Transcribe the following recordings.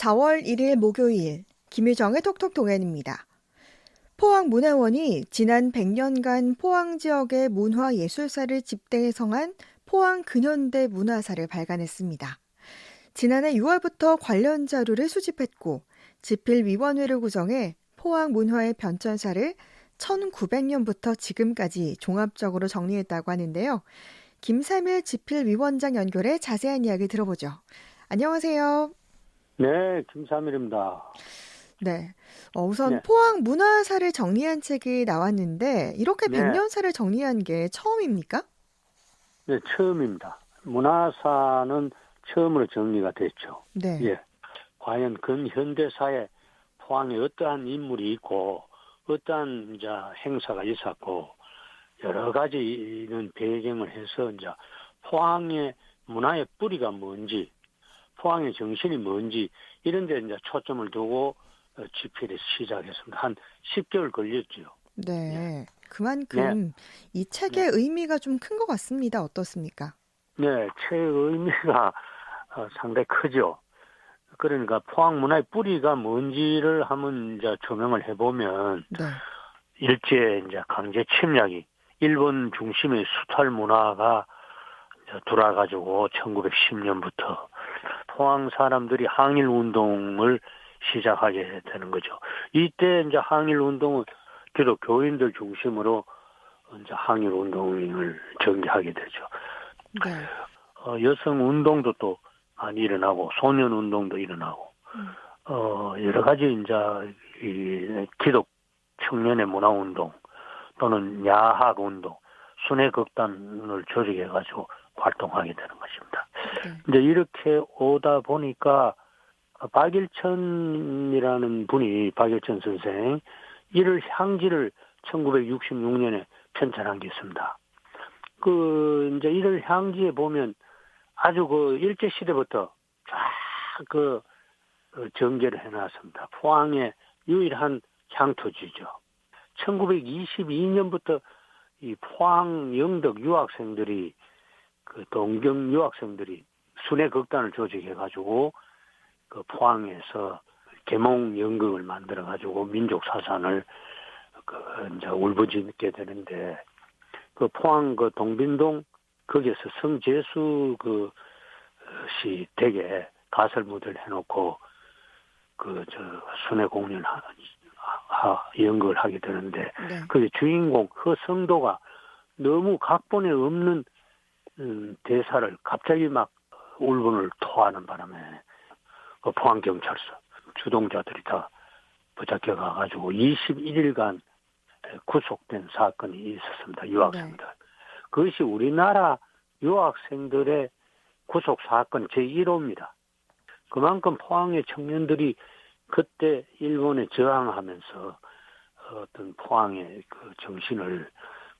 4월 1일 목요일 김유정의 톡톡 동안입니다. 포항 문화원이 지난 100년간 포항 지역의 문화 예술사를 집대성한 포항 근현대 문화사를 발간했습니다. 지난해 6월부터 관련 자료를 수집했고 지필위원회를 구성해 포항 문화의 변천사를 1900년부터 지금까지 종합적으로 정리했다고 하는데요. 김삼일 지필위원장 연결해 자세한 이야기 들어보죠. 안녕하세요. 네, 김삼일입니다. 네. 어, 우선 네. 포항 문화사를 정리한 책이 나왔는데 이렇게 네. 백년사를 정리한 게 처음입니까? 네, 처음입니다. 문화사는 처음으로 정리가 됐죠. 네. 예. 과연 근현대사에 포항에 어떠한 인물이 있고, 어떠한 이제 행사가 있었고, 여러 가지는 배경을 해서 이제 포항의 문화의 뿌리가 뭔지, 포항의 정신이 뭔지, 이런 데 이제 초점을 두고 어, 집필을 시작했습니다. 한 10개월 걸렸죠. 네. 그만큼 이 책의 의미가 좀 큰 것 같습니다. 어떻습니까? 네, 책의 의미가 어, 상당히 크죠. 그러니까 포항 문화의 뿌리가 뭔지를 한번 이제 조명을 해보면 네. 일제 이제 강제 침략이 일본 중심의 수탈 문화가 돌아가지고 1910년부터 포항 사람들이 항일 운동을 시작하게 되는 거죠. 이때 이제 항일 운동은 기독 교인들 중심으로 이제 항일 운동을 전개하게 되죠. 네. 어, 여성 운동도 또 많이 일어나고 소년 운동도 일어나고 음. 어, 여러 가지 이제 이 기독 청년의 문화 운동 또는 야학 운동 순회 극단을 조직해 가지고 활동하게 되는 것입니다. 네. 이제 이렇게 오다 보니까 박일천이라는 분이 박일천 선생 이를 향지를 1966년에 편찬한 게 있습니다. 그 이제 이를 향지에 보면 아주 그 일제 시대부터 쫙그 전개를 해놨습니다. 포항의 유일한 향토지죠. 1922년부터 이 포항 영덕 유학생들이 그 동경 유학생들이 순회 극단을 조직해 가지고 그 포항에서 개몽 연극을 만들어 가지고 민족 사산을 그 이제 울부짖게 되는데 그 포항 그 동빈동 거기에서 성재수 그시 댁에 가설 무대를 해놓고 그 저 순회 공연 하, 하, 연극을 하게 되는데 네. 그 주인공 허성도가 너무 각본에 없는 음, 대사를 갑자기 막 울분을 토하는 바람에 그 포항 경찰서 주동자들이 다 붙잡혀 가가지고 21일간 구속된 사건이 있었습니다. 유학생들. 그것이 우리나라 유학생들의 구속 사건 제1호입니다. 그만큼 포항의 청년들이 그때 일본에 저항하면서 어떤 포항의 그 정신을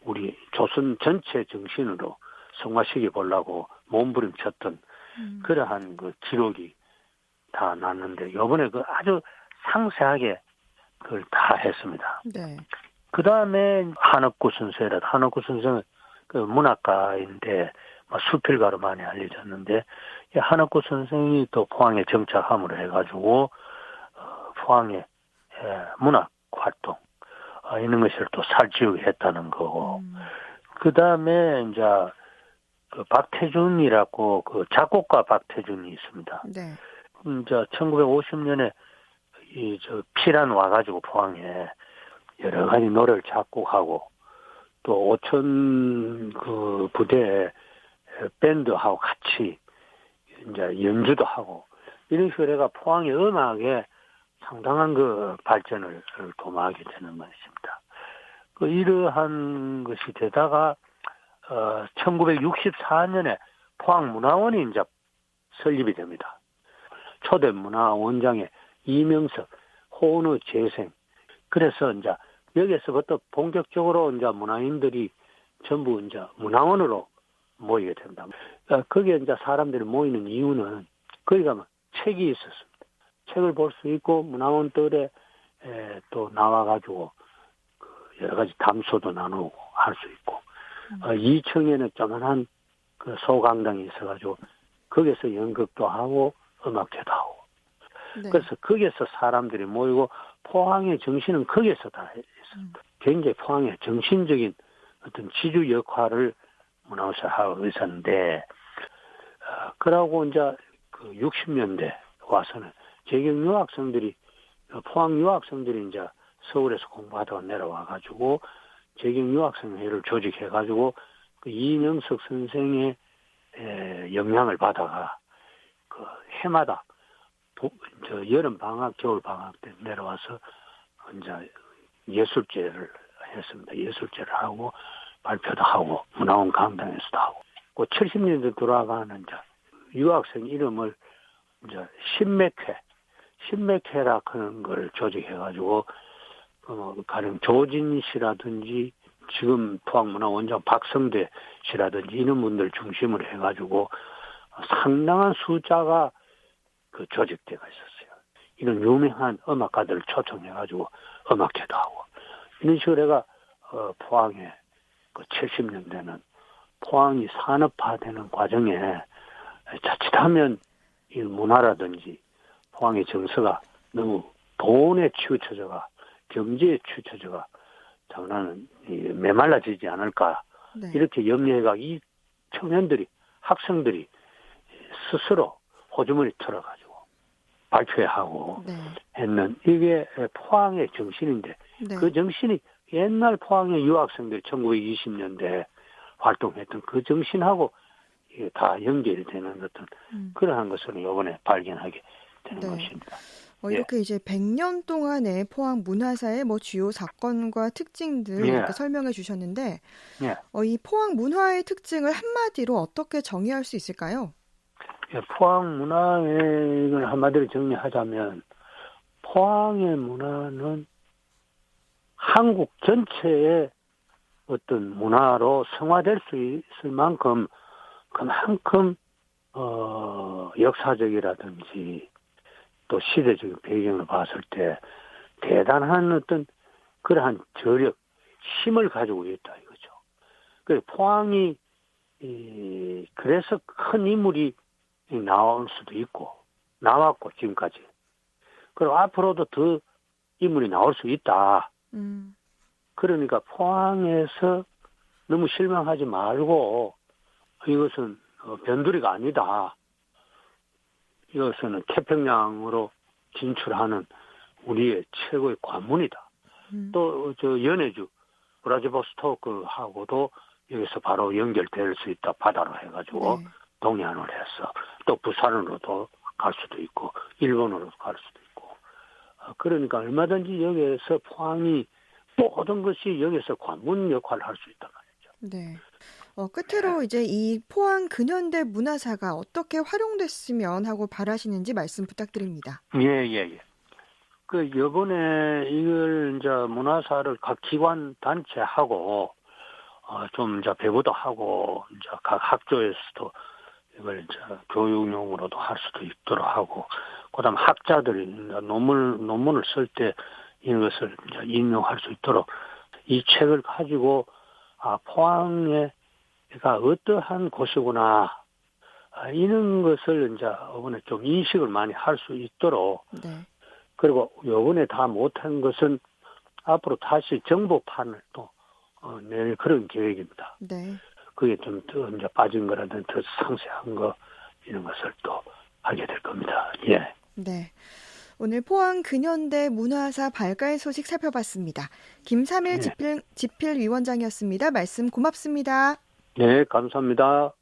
우리 조선 전체 정신으로 성화시켜 보려고 몸부림쳤던 음. 그러한 그 기록이 다 났는데 요번에 그 아주 상세하게 그걸 다 했습니다. 네. 그 다음에 한옥구 선생이라 한옥구 선생은 그 문학가인데 뭐 수필가로 많이 알려졌는데 이 한옥구 선생이 또 포항에 정착함으로 해가지고 어, 포항의 예, 문학 활동 어, 이런 것을 또 살찌우게 했다는 거고 음. 그 다음에 이제 그 박태준이라고 그 작곡가 박태준이 있습니다. 네. 음, 저 1950년에 이 저 피란 와가지고 포항에 여러 가지 노래를 작곡하고 또 오천 그 부대에 밴드하고 같이 이제 연주도 하고 이런 식으로 해가 포항의 음악에 상당한 그 발전을 도모하게 되는 것입니다. 그 이러한 것이 되다가 어 1964년에 포항문화원이 이제 설립이 됩니다. 초대 문화원장의 이명석, 호은우 재생. 그래서 이제 여기서부터 본격적으로 이제 문화인들이 전부 이제 문화원으로 모이게 된다. 어, 거기에 이제 사람들이 모이는 이유는 거기 가면 책이 있었습니다. 책을 볼 수 있고 문화원들에 에, 또 나와가지고 그 여러 가지 담소도 나누고 할 수 있고 어, 2층에는 조만한 그 소강당이 있어가지고 거기서 연극도 하고 음악회도 하고 네. 그래서 거기에서 사람들이 모이고 포항의 정신은 거기에서 다 했습니다. 음. 굉장히 포항의 정신적인 어떤 지주 역할을 문화우사 하고 있었는데, 어, 그러고 이제 그 60년대 와서는 재경 유학생들이, 어, 포항 유학생들이 이제 서울에서 공부하다가 내려와 가지고 재경 유학생회를 조직해가지고 그 이명석 선생의 에, 영향을 받아가 그 해마다 보- 저 여름 방학, 겨울 방학 때 내려와서 이제 예술제를 했습니다. 예술제를 하고 발표도 하고 문화원 강당에서도 하고. 그 70년대 돌아가는 이제 유학생 이름을 이제 신맥회, 신맥회라 그런 걸 조직해가지고 어, 가령 조진 씨라든지 지금 포항문화원장 박성대 씨라든지 이런 분들 중심으로 해가지고 상당한 숫자가 그 조직대가 있었어요. 이런 유명한 음악가들을 초청해가지고 음악회도 하고 이런 식으로 해가 어, 포항에 그 70년대는 포항이 산업화되는 과정에 자칫하면 이 문화라든지 포항의 정서가 너무 돈에 치우쳐져가 치우쳐져가 장난은 이 메말라지지 않을까 네. 이렇게 염려해가 이 청년들이 학생들이 스스로 호주머니 털어가지고 발표하고 네. 했는 이게 포항의 정신인데 네. 그 정신이 옛날 포항의 유학생들이 1920년대 활동했던 그 정신하고 이게 다 연결이 되는 어떤 음. 그러한 것을 이번에 발견하게 되는 네. 것입니다. 어, 예. 이렇게 이제 100년 동안의 포항 문화사의 뭐 주요 사건과 특징들 예. 이렇게 설명해 주셨는데, 예. 어, 이 포항 문화의 특징을 한마디로 어떻게 정의할 수 있을까요? 예, 포항 문화를 한마디로 정리하자면 포항의 문화는 한국 전체의 어떤 문화로 성화될 수 있을 만큼 그만큼 어 역사적이라든지 또 시대적인 배경을 봤을 때 대단한 어떤 그러한 저력 힘을 가지고 있다 이거죠. 그 포항이 이 그래서 큰 인물이 나올 수도 있고 나왔고 지금까지 그리고 앞으로도 더 인물이 나올 수 있다. 음. 그러니까 포항에서 너무 실망하지 말고 이것은 어, 변두리가 아니다. 이것은 태평양으로 진출하는 우리의 최고의 관문이다. 음. 또저 연해주 브라지보스토크하고도 여기서 바로 연결될 수 있다. 바다로 해가지고 네. 동해안을 해서 또 부산으로도 갈 수도 있고 일본으로도 갈 수도 있고 어, 그러니까 얼마든지 여기에서 포항이 모든 것이 여기서 관문 역할을 할 수 있단 말이죠. 네. 어, 끝으로 이제 이 포항 근현대 문화사가 어떻게 활용됐으면 하고 바라시는지 말씀 부탁드립니다. 예, 예, 예. 그, 요번에 이걸 이제 문화사를 각 기관 단체하고, 어, 좀 이제 배부도 하고, 이제 각 학교에서도 이걸 이제 교육용으로도 할 수도 있도록 하고, 그 다음 학자들이 이제 논문, 논문을 쓸 때 이것을 이제 인용할 수 있도록 이 책을 가지고, 아, 포항에 가 어떠한 곳이구나, 아, 이런 것을 이제 이번에 좀 인식을 많이 할 수 있도록 네. 그리고 요번에 다 못한 것은 앞으로 다시 정보판을 또 어, 낼 그런 계획입니다. 네. 그게 좀 더 이제 빠진 거라든 더 상세한 거 이런 것을 또 하게 될 겁니다. 예. 네. 오늘 포항 근현대 문화사 발갈 소식 살펴봤습니다. 김삼일 네. 집필, 집필위원장이었습니다. 말씀 고맙습니다. 네, 감사합니다.